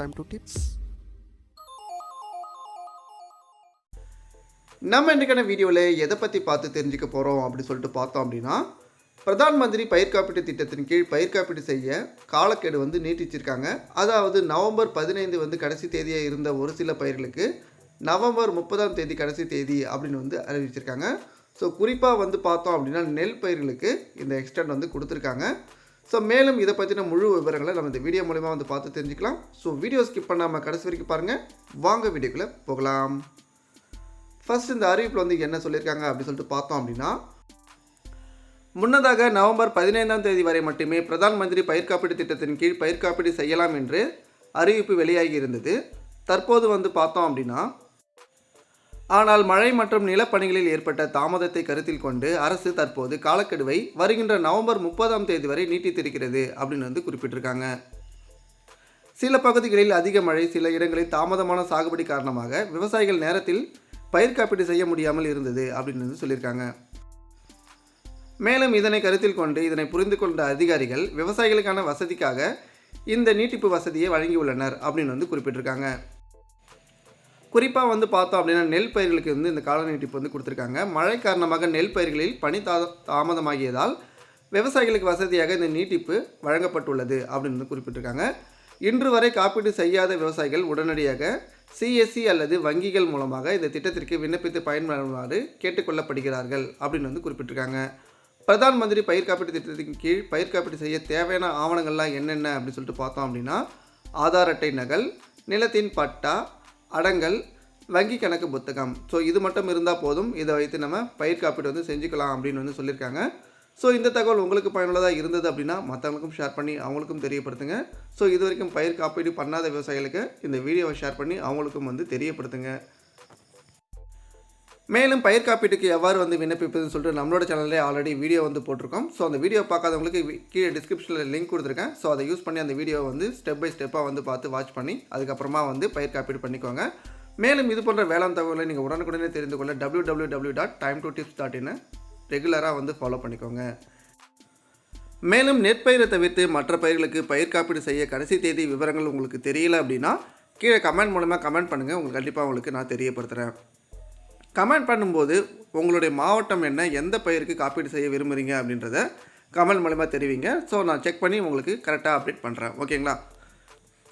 Time to tips நம்ம இன்றைக்கான வீடியோவில் எதை பற்றி பார்த்து தெரிஞ்சுக்க போகிறோம் அப்படின்னு சொல்லிட்டு பார்த்தோம் அப்படின்னா பிரதான் மந்திரி பயிர் காப்பீட்டு திட்டத்தின் கீழ் பயிர் காப்பீடு செய்ய காலக்கெடு வந்து நீட்டிச்சிருக்காங்க. அதாவது நவம்பர் பதினைந்து வந்து கடைசி தேதியாக இருந்த ஒரு சில பயிர்களுக்கு நவம்பர் முப்பதாம் தேதி கடைசி தேதி அப்படின்னு வந்து அறிவிச்சிருக்காங்க. ஸோ குறிப்பாக வந்து பார்த்தோம் அப்படின்னா நெல் பயிர்களுக்கு இந்த எக்ஸ்டெண்ட் வந்து கொடுத்துருக்காங்க. ஸோ மேலும் இதை பற்றின முழு விவரங்களை நம்ம இந்த வீடியோ மூலிமா வந்து பார்த்து தெரிஞ்சுக்கலாம். ஸோ வீடியோ ஸ்கிப் பண்ணாமல் கடைசி வரைக்கும் பாருங்கள் வாங்க வீடியோக்குள்ளே போகலாம். ஃபர்ஸ்ட் இந்த அறிவிப்பில் வந்து என்ன சொல்லியிருக்காங்க அப்படின்னு சொல்லிட்டு பார்த்தோம் அப்படின்னா முன்னதாக நவம்பர் பதினைந்தாம் தேதி வரை மட்டுமே பிரதான் மந்திரி பயிர் காப்பீடு திட்டத்தின் கீழ் பயிர் காப்பீடு செய்யலாம் என்று அறிவிப்பு வெளியாகி இருந்தது. தற்போது வந்து பார்த்தோம் அப்படின்னா ஆனால் மழை மற்றும் நிலப்பணிகளில் ஏற்பட்ட தாமதத்தை கருத்தில் கொண்டு அரசு தற்போது காலக்கெடுவை வருகின்ற நவம்பர் முப்பதாம் தேதி வரை நீட்டித்திருக்கிறது அப்படின்னு வந்து குறிப்பிட்டிருக்காங்க. சில பகுதிகளில் அதிக மழை சில இடங்களில் தாமதமான சாகுபடி காரணமாக விவசாயிகள் நேரத்தில் பயிர் காப்பீடு செய்ய முடியாமல் இருந்தது அப்படின்னு வந்து சொல்லியிருக்காங்க. மேலும் இதனை கருத்தில் கொண்டு இதனை புரிந்து கொண்ட அதிகாரிகள் விவசாயிகளுக்கான வசதிக்காக இந்த நீட்டிப்பு வசதியை வழங்கியுள்ளனர் அப்படின்னு வந்து குறிப்பிட்டிருக்காங்க. குறிப்பாக வந்து பார்த்தோம் அப்படின்னா நெல் பயிர்களுக்கு வந்து இந்த கால நீட்டிப்பு வந்து கொடுத்துருக்காங்க. மழை காரணமாக நெல் பயிர்களில் பனி தா தாமதமாகியதால் விவசாயிகளுக்கு வசதியாக இந்த நீட்டிப்பு வழங்கப்பட்டுள்ளது அப்படின்னு வந்து குறிப்பிட்டிருக்காங்க. இன்று வரை காப்பீடு செய்யாத விவசாயிகள் உடனடியாக சிஎஸ்சி அல்லது வங்கிகள் மூலமாக இந்த திட்டத்திற்கு விண்ணப்பித்து பயன்படுமாறு கேட்டுக்கொள்ளப்படுகிறார்கள் அப்படின்னு வந்து குறிப்பிட்டிருக்காங்க. பிரதான் மந்திரி பயிர் காப்பீட்டு திட்டத்தின் கீழ் பயிர் காப்பீடு செய்ய தேவையான ஆவணங்கள்லாம் என்னென்ன அப்படின்னு சொல்லிட்டு பார்த்தோம் அப்படின்னா ஆதார் அட்டை நகல் நிலத்தின் பட்டா அடங்கல் வங்கி கணக்கு புத்தகம். ஸோ இது மட்டும் இருந்தால் போதும். இதை வைத்து நம்ம பயிர் காப்பீடு வந்து செஞ்சுக்கலாம் அப்படின்னு வந்து சொல்லியிருக்காங்க. ஸோ இந்த தகவல் உங்களுக்கு பயனுள்ளதாக இருந்தது அப்படின்னா மற்றவங்களுக்கும் ஷேர் பண்ணி அவங்களுக்கும் தெரியப்படுத்துங்க. ஸோ இது வரைக்கும் பயிர் காப்பீடு பண்ணாத விவசாயிகளுக்கு இந்த வீடியோவை ஷேர் பண்ணி அவங்களுக்கும் வந்து தெரியப்படுத்துங்க. மேலும் பயிர் காப்பீட்டுக்கு எவ்வாறு வந்து விண்ணப்பிப்பதுன்னு சொல்லிட்டு நம்மளோட சேனல்லே ஆல்ரெடி வீடியோ வந்து போட்டிருக்கோம். ஸோ அந்த வீடியோ பார்க்காதவங்களுக்கு கீழே டிஸ்கிரிப்ஷனில் லிங்க் கொடுத்துருக்கேன். ஸோ அதை யூஸ் பண்ணி அந்த வீடியோவை வந்து ஸ்டெப் பை ஸ்டெப்பாக வந்து பார்த்து வாட்ச் பண்ணி அதுக்கப்புறமா வந்து பயிர் காப்பீடு பண்ணிக்கோங்க. மேலும் இது போன்ற வேளாண் தகவலை நீங்கள் உடனுக்குடனே தெரிந்து கொள்ள W W W dot time to tips dot in ரெகுலராக வந்து ஃபாலோ பண்ணிக்கோங்க. மேலும் நெற்பயிரை தவிர்த்து மற்ற பயிர்களுக்கு பயிர் காப்பீடு செய்ய கடைசி தேதி விவரங்கள் உங்களுக்கு தெரியல அப்படின்னா கீழே கமெண்ட் மூலமாக கமெண்ட் பண்ணுங்கள் உங்களுக்கு கண்டிப்பாக உங்களுக்கு நான் தெரியப்படுத்துகிறேன் கமெண்ட் பண்ணும்போது உங்களுடைய மாவட்டம் என்ன எந்த பயிருக்கு காப்பீடு செய்ய விரும்புகிறீங்க அப்படின்றத கமெண்ட் மூலமாக தெரிவிங்க. ஸோ நான் செக் பண்ணி உங்களுக்கு கரெக்டாக அப்டேட் பண்ணுறேன் ஓகேங்களா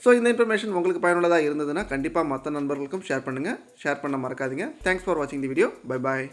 ஸோ இந்த இன்ஃபர்மேஷன் உங்களுக்கு பயனுள்ளதாக இருந்ததுன்னா கண்டிப்பாக மற்ற நண்பர்களுக்கும் ஷேர் பண்ணுங்கள் ஷேர் பண்ண மறக்காதீங்க. தேங்க்ஸ் ஃபார் வாட்சிங் தி வீடியோ பை பாய்